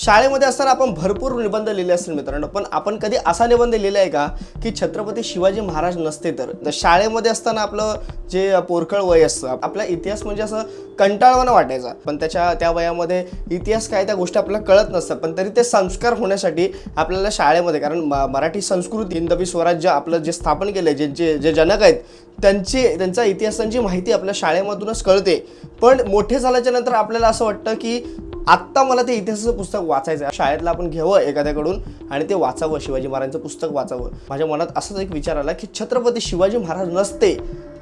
शाळेमध्ये असताना आपण भरपूर निबंध लिहिले असतील मित्रांनो पण आपण कधी असा निबंध लिहिला आहे का की छत्रपती शिवाजी महाराज नसते तर? शाळेमध्ये असताना आपलं जे पोरकळ वय असतं आपला इतिहास म्हणजे असं कंटाळवाना वाटायचा. पण त्याच्या त्या वयामध्ये इतिहास काय त्या गोष्टी आपल्याला कळत नसतात पण तरी ते संस्कार होण्यासाठी आपल्याला शाळेमध्ये कारण म- मराठी संस्कृती हिंदवी स्वराज्य आपलं जे स्थापन केलं जे जे जे जनक आहेत त्यांची त्यांचा इतिहासांची माहिती आपल्या शाळेमधूनच कळते. पण मोठे झाल्याच्यानंतर आपल्याला असं वाटतं की आत्ता मला ते इतिहासाचं पुस्तक वाचायचं आहे शाळेतला आपण घ्यावं एखाद्याकडून आणि ते वाचावं शिवाजी महाराजांचं पुस्तक वाचावं. माझ्या मनात असाच एक विचार आला की छत्रपती शिवाजी महाराज नसते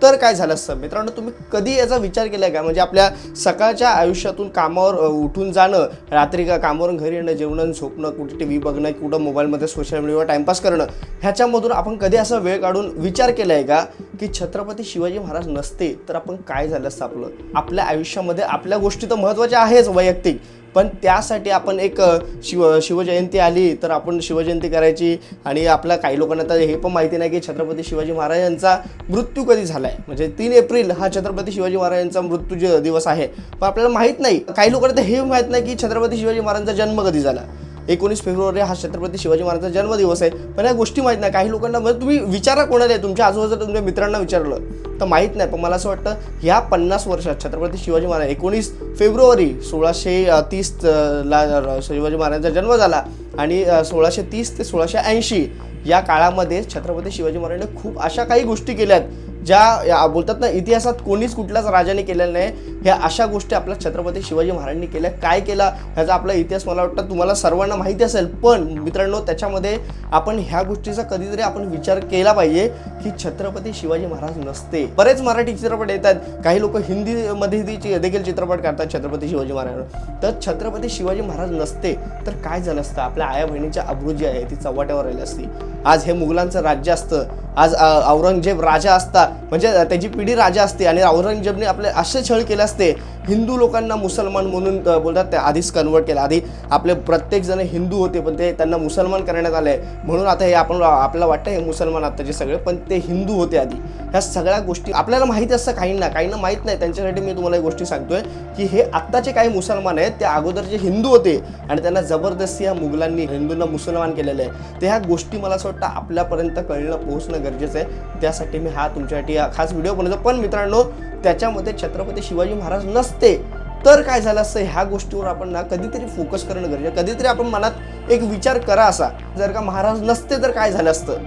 तर काय झालं असतं? मित्रांनो तुम्ही कधी याचा विचार केला का? म्हणजे आपल्या सकाळच्या आयुष्यातून कामावर उठून जाणं रात्री का कामावरून घरी येणं जेवणं झोपणं कुठे टी व्ही बघणं कुठं मोबाईलमध्ये सोशल मीडियावर टाइमपास करणं ह्याच्यामधून आपण कधी असा वेळ काढून विचार केला आहे का की छत्रपती शिवाजी महाराज नसते तर आपण काय झालं असतं आपलं? आपल्या आयुष्यामध्ये आपल्या गोष्टी तर महत्त्वाच्या आहेच वैयक्तिक. पण त्यासाठी आपण एक शिव शिवजयंती आली तर आपण शिवजयंती करायची आणि आपल्या काही लोकांना तर हे पण माहिती नाही की छत्रपती शिवाजी महाराजांचा मृत्यू कधी झाला आहे म्हणजे तीन एप्रिल हा छत्रपती शिवाजी महाराजांचा मृत्यू जे दिवस आहे. पण आपल्याला माहीत नाही. काही लोकांना तर हे माहीत नाही की छत्रपती शिवाजी महाराजांचा जन्म कधी झाला. एकोणीस फेब्रुवारी हा छत्रपती शिवाजी महाराजांचा जन्मदिवस आहे. पण या गोष्टी माहीत नाही. काही लोकांना म्हणजे तुम्ही विचारा कोणाला आहे. तुमच्या आजूबाजूला तुमच्या मित्रांना विचारलं तर माहीत नाही. पण मला असं वाटतं ह्या पन्नास वर्षात छत्रपती शिवाजी महाराज एकोणीस फेब्रुवारी सोळाशे तीस ला शिवाजी महाराजांचा जन्म झाला आणि सोळाशे तीस ते सोळाशे ऐंशी या काळामध्ये छत्रपती शिवाजी महाराजांनी खूप अशा काही गोष्टी केल्यात ज्या या बोलतात ना इतिहासात कोणीच कुठल्याच राजाने केलेल्या नाही. ह्या अशा गोष्टी आपल्या छत्रपती शिवाजी महाराजांनी केल्या. काय केला? ह्याचा आपला इतिहास मला वाटतं तुम्हाला सर्वांना माहिती असेल. पण मित्रांनो त्याच्यामध्ये आपण ह्या गोष्टीचा कधीतरी आपण विचार केला पाहिजे की छत्रपती शिवाजी महाराज नसते. बरेच मराठी चित्रपट येतात. काही लोक हिंदीमध्ये देखील चित्रपट करतात छत्रपती शिवाजी महाराज तर छत्रपती शिवाजी महाराज नसते तर काय झालं असतं? आपल्या आया बहिणीच्या अब्रू जी आहे ती चव्हाट्यावर राहिली असती. आज हे मुघलांचं राज्य असतं. आज औरंगजेब राजा असता. म्हणजे त्याची पिढी राजा असते आणि औरंगजेबने आपले असे छळ केले असते. हिंदू लोकांना मुसलमान म्हणून बोलतात ते आधीच कन्वर्ट केलं. आधी आपले प्रत्येक जण हिंदू होते पण ते त्यांना मुसलमान करण्यात आले म्हणून आता हे आपण आपल्याला वाटतं हे मुसलमान आत्ताचे सगळे पण ते हिंदू होते आधी. ह्या सगळ्या गोष्टी आपल्याला माहीत असतं काहींना काहींना माहीत नाही. त्यांच्यासाठी मी तुम्हाला एक गोष्टी सांगतोय की हे आत्ताचे काही मुसलमान आहेत ते अगोदरचे हिंदू होते. आणि त्यांना जबरदस्ती ह्या मुघलांनी हिंदूंना मुसलमान केलेलं आहे. तर ह्या गोष्टी मला असं वाटतं आपल्यापर्यंत कळणं पोहोचणं गरजेचं आहे. त्यासाठी मी हा तुमच्यासाठी हा खास व्हिडिओ बनवतो. पण मित्रांनो त्याच्यामध्ये छत्रपती शिवाजी महाराज नसते तर काय झालं असतं ह्या गोष्टीवर आपण ना कधीतरी फोकस करणं गरजेचं कधीतरी आपण मनात एक विचार करा असा. जर का महाराज नसते तर काय झालं असतं?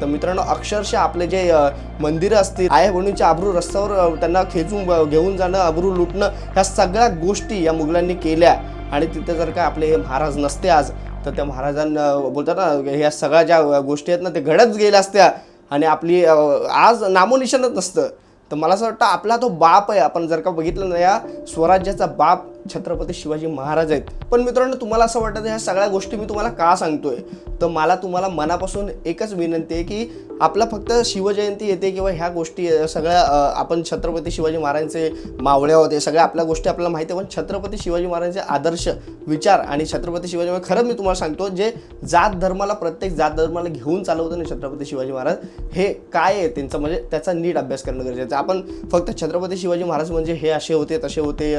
तर मित्रांनो अक्षरशः आपले जे मंदिरं असतील आई बहिणीच्या आबरू रस्त्यावर त्यांना खेचून घेऊन जाणं अब्रू लुटणं ह्या सगळ्या गोष्टी या मुघलांनी केल्या. आणि तिथे जर का आपले हे महाराज नसते आज तर त्या महाराजांना बोलतात ना ह्या सगळ्या ज्या गोष्टी आहेत ना ते घडत गेल्या असत्या. आणि आपली आज नामोनिशाणच नसतं. तर मला असं वाटतं आपला तो बाप आहे. आपण जर का बघितलं ना या स्वराज्याचा बाप छत्रपती शिवाजी महाराज आहेत. पण मित्रांनो तुम्हाला असं वाटतं ह्या सगळ्या गोष्टी मी तुम्हाला का सांगतोय? तर मला तुम्हाला मनापासून एकच विनंती आहे की आपला फक्त शिवजयंती येते किंवा ह्या गोष्टी सगळ्या आपण छत्रपती शिवाजी महाराजांचे मावळ्या होते सगळ्या आपल्या गोष्टी आपल्याला माहिती आहे. पण छत्रपती शिवाजी महाराजांचे आदर्श विचार आणि छत्रपती शिवाजी महाराज खरंच मी तुम्हाला सांगतो जे जात धर्माला प्रत्येक जात धर्माला घेऊन चालवतं ना छत्रपती शिवाजी महाराज हे काय आहे त्यांचं? म्हणजे त्याचा नीट अभ्यास करणं गरजेचं आपण फक्त छत्रपती शिवाजी महाराज म्हणजे हे असे होते तसे होते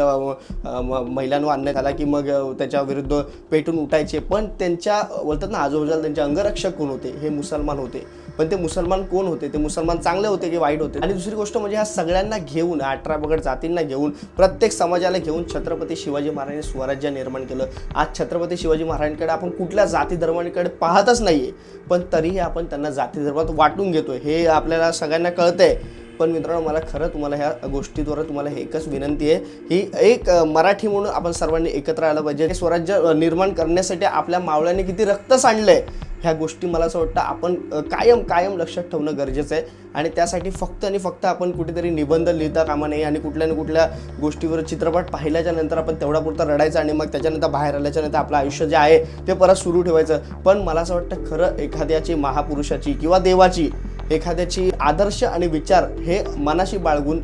महिलांवर अन्याय झाला की मग त्याच्या विरुद्ध पेटून उठायचे. पण त्यांच्या बोलतात ना आजूबाजूला त्यांचे अंगरक्षक कोण होते? हे मुसलमान होते. पण ते मुसलमान कोण होते? ते मुसलमान चांगले होते की वाईट होते? आणि दुसरी गोष्ट म्हणजे ह्या सगळ्यांना घेऊन अठरा बगड जातींना घेऊन प्रत्येक समाजाला घेऊन छत्रपती शिवाजी महाराजांनी स्वराज्य निर्माण केलं. आज छत्रपती शिवाजी महाराजांकडे आपण कुठल्या जाती धर्मांकडे पाहतच नाहीये. पण तरीही आपण त्यांना जाती धर्मात वाटून घेतोय. हे आपल्याला सगळ्यांना कळतंय. पण मित्रांनो मला खरं तुम्हाला ह्या गोष्टीद्वारे तुम्हाला हे एकच विनंती आहे. ही एक मराठी म्हणून आपण सर्वांनी एकत्र आलं पाहिजे. स्वराज्य निर्माण करण्यासाठी आपल्या मावळ्याने किती रक्त सांडलंय ह्या गोष्टी मला असं वाटतं आपण कायम कायम लक्षात ठेवणं गरजेचं आहे. आणि त्यासाठी फक्त आणि फक्त आपण कुठेतरी निबंध लिहिता कामा नाही आणि कुठल्या ना कुठल्या गोष्टीवर चित्रपट पाहिल्याच्या नंतर आपण तेवढा पुरता रडायचं आणि मग त्याच्यानंतर बाहेर आल्याच्यानंतर आपलं आयुष्य जे आहे ते परत सुरू ठेवायचं. पण मला असं वाटतं खरं एखाद्याची महापुरुषाची किंवा देवाची एखाद्याची आदर्श आणि विचार हे मनाशी बाळगून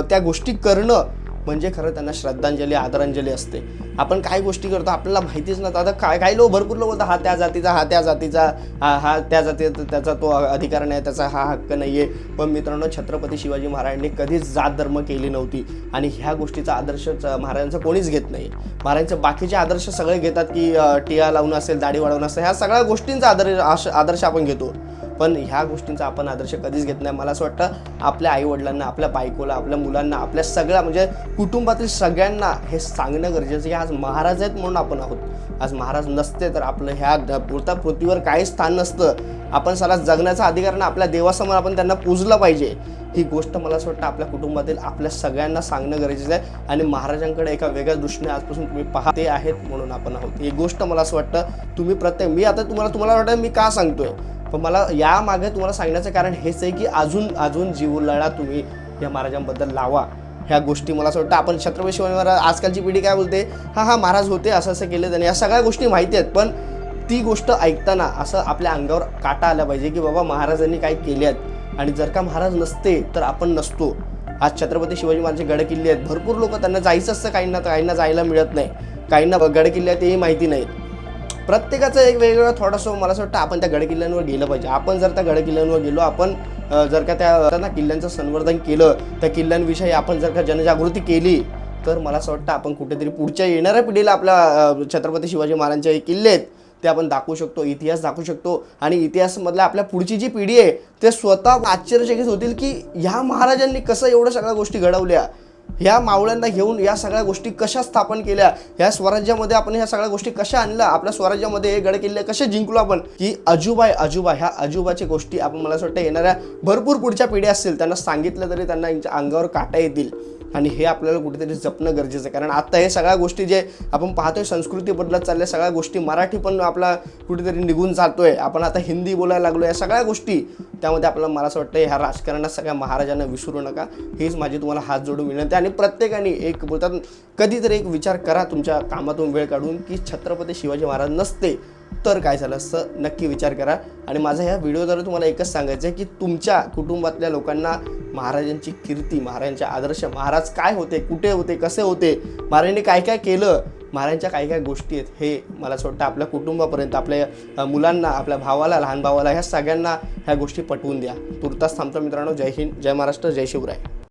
त्या गोष्टी करणं म्हणजे खरं त्यांना श्रद्धांजली आदरांजली असते. आपण काय गोष्टी करतो आपल्याला माहितीच नसतं. आता काय काही लोक भरपूर लोक होता हा त्या जातीचा हा त्या जातीचा हा हा त्या जातीचा त्याचा तो अधिकार नाही त्याचा हा हक्क नाही आहे पण मित्रांनो छत्रपती शिवाजी महाराजांनी कधीच जात धर्म केली नव्हती. आणि ह्या गोष्टीचा आदर्श च- महाराजांचा कोणीच घेत नाही. महाराजांचे बाकीचे आदर्श सगळे घेतात की टिया लावून असेल दाढी वाढवणं असेल ह्या सगळ्या गोष्टींचा आदर्श आदर्श आपण घेतो. पण ह्या गोष्टींचा आपण आदर्श कधीच घेत नाही. मला असं वाटतं आपल्या आईवडिलांना आपल्या बायकोला आपल्या मुलांना आपल्या सगळ्या म्हणजे कुटुंबातील सगळ्यांना हे सांगणं गरजेचं की आज महाराज आहेत म्हणून आपण आहोत. आज महाराज नसते तर आपलं ह्या पुरता पृथ्वीवर काही स्थान नसतं. आपण साला जगण्याचा अधिकार ना आपल्या देवासमोर आपण त्यांना पूजलं पाहिजे. ही गोष्ट मला असं वाटतं आपल्या कुटुंबातील आपल्या सगळ्यांना सांगणं गरजेचं आहे. आणि महाराजांकडे एका वेगळ्या दृष्टीने आजपासून तुम्ही पाहते आहेत म्हणून आपण आहोत. ही गोष्ट मला असं वाटतं तुम्ही प्रत्येक मी आता तुम्हाला तुम्हाला वाटतं मी का सांगतोय? पण मला यामागे तुम्हाला सांगण्याचं कारण हेच आहे की अजून अजून जीव लढा तुम्ही या महाराजांबद्दल लावा. ह्या गोष्टी मला असं वाटतं. आपण छत्रपती शिवाजी महाराज आजकालची पिढी काय बोलते? हा हा महाराज होते असं असं केलं त्याने या सगळ्या गोष्टी माहिती आहेत. पण ती गोष्ट ऐकताना असं आपल्या अंगावर काटा आला पाहिजे की बाबा महाराजांनी काय केले आहेत. आणि जर का महाराज नसते तर आपण नसतो. आज छत्रपती शिवाजी महाराजचे गड किल्ले आहेत. भरपूर लोक त्यांना जायचं असतं. काहींना काहींना जायला मिळत नाही. काहींना गड किल्ले आहेत तेही माहिती नाही प्रत्येकाचं एक वेगवेगळं थोडंसं मला असं वाटतं आपण त्या गडकिल्ल्यांवर गेलं पाहिजे. आपण जर त्या गडकिल्ल्यांवर गेलो आपण जर का त्या किल्ल्यांचं संवर्धन केलं त्या किल्ल्यांविषयी आपण जर का जनजागृती केली तर मला असं वाटतं आपण कुठेतरी पुढच्या येणाऱ्या पिढीला आपल्या छत्रपती शिवाजी महाराजांचे हे किल्ले आहेत ते आपण दाखवू शकतो इतिहास दाखवू शकतो. आणि इतिहासमधल्या आपल्या पुढची जी पिढी आहे ते स्वतः आश्चर्यचकित होतील की ह्या महाराजांनी कसं एवढ्या सगळ्या गोष्टी घडवल्या. ह्या मावळ्यांना घेऊन या सगळ्या गोष्टी कशा स्थापन केल्या? ह्या स्वराज्यामध्ये आपण ह्या सगळ्या गोष्टी कशा आणल्या? आपल्या स्वराज्यामध्ये हे गडकिल्ले कसे जिंकलो आपण? की अजुबा आहे अजुबा ह्या आजोबाच्या गोष्टी आपण मला असं वाटतं येणाऱ्या भरपूर पुढच्या पिढ्या असतील. त्यांना सांगितलं तरी त्यांना यांच्या अंगावर काटा येतील. आणि हे आपल्याला कुठेतरी जपणं गरजेचं आहे. कारण आता हे सगळ्या गोष्टी जे आपण पाहतोय संस्कृती बदलत चालल्या सगळ्या गोष्टी मराठी पण आपला कुठेतरी निघून जातोय. आपण आता हिंदी बोलायला लागलो या सगळ्या गोष्टी. त्यामध्ये आपल्याला मला असं वाटतं ह्या राजकारणात सगळ्या महाराजांना विसरू नका. हीच माझी तुम्हाला हात जोडून विनंती आणि प्रत्येकाने एक बोलतात कधीतरी एक विचार करा तुमच्या कामातून वेळ काढून की छत्रपती शिवाजी महाराज नसते तर काय झालं असं नक्की विचार करा. आणि माझा ह्या व्हिडिओद्वारे तुम्हाला एकच सांगायचं आहे की तुमच्या कुटुंबातल्या लोकांना महाराजांची कीर्ती महाराजांचे आदर्श. महाराज काय होते कुठे होते कसे होते? महाराजांनी काय काय केलं? महाराजांच्या काय काय गोष्टी आहेत हे मला असं वाटतं आपल्या कुटुंबापर्यंत आपल्या मुलांना आपल्या भावाला लहान भावाला ह्या सगळ्यांना ह्या गोष्टी पटवून द्या. तुर्तास थांबतो मित्रांनो. जय हिंद जय महाराष्ट्र जय शिवराय.